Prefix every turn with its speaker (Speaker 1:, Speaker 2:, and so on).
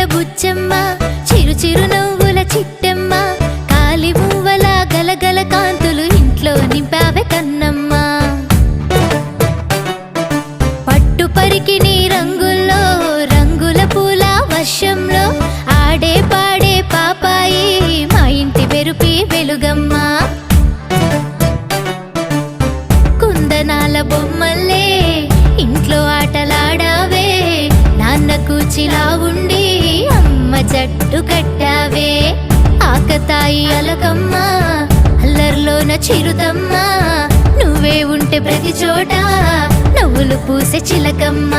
Speaker 1: పూల బుచ్చమ్మ చిరు చిరు నవ్వుల చిట్టెమ్మ కాలి మువ్వల గలగల కాంతులు ఇంట్లో నింపావే కన్నమ్మ. పట్టు పరికి నీ రంగుల్లో రంగుల పూల వర్షంలో ఆడే పాడే పాపాయి మా ఇంటి వెరుపి వెలుగమ్మ. కుందనాల బొమ్మల్లే ఇంట్లో ఆటలాడావే నాన్న కూచిలా ఉండి జట్టు కట్టావే. ఆకతాయి అలకమ్మ అల్లర్లోన చిరుతమ్మ. నువ్వే ఉంటే ప్రతి చోట నవ్వులు పూసే చిలకమ్మ.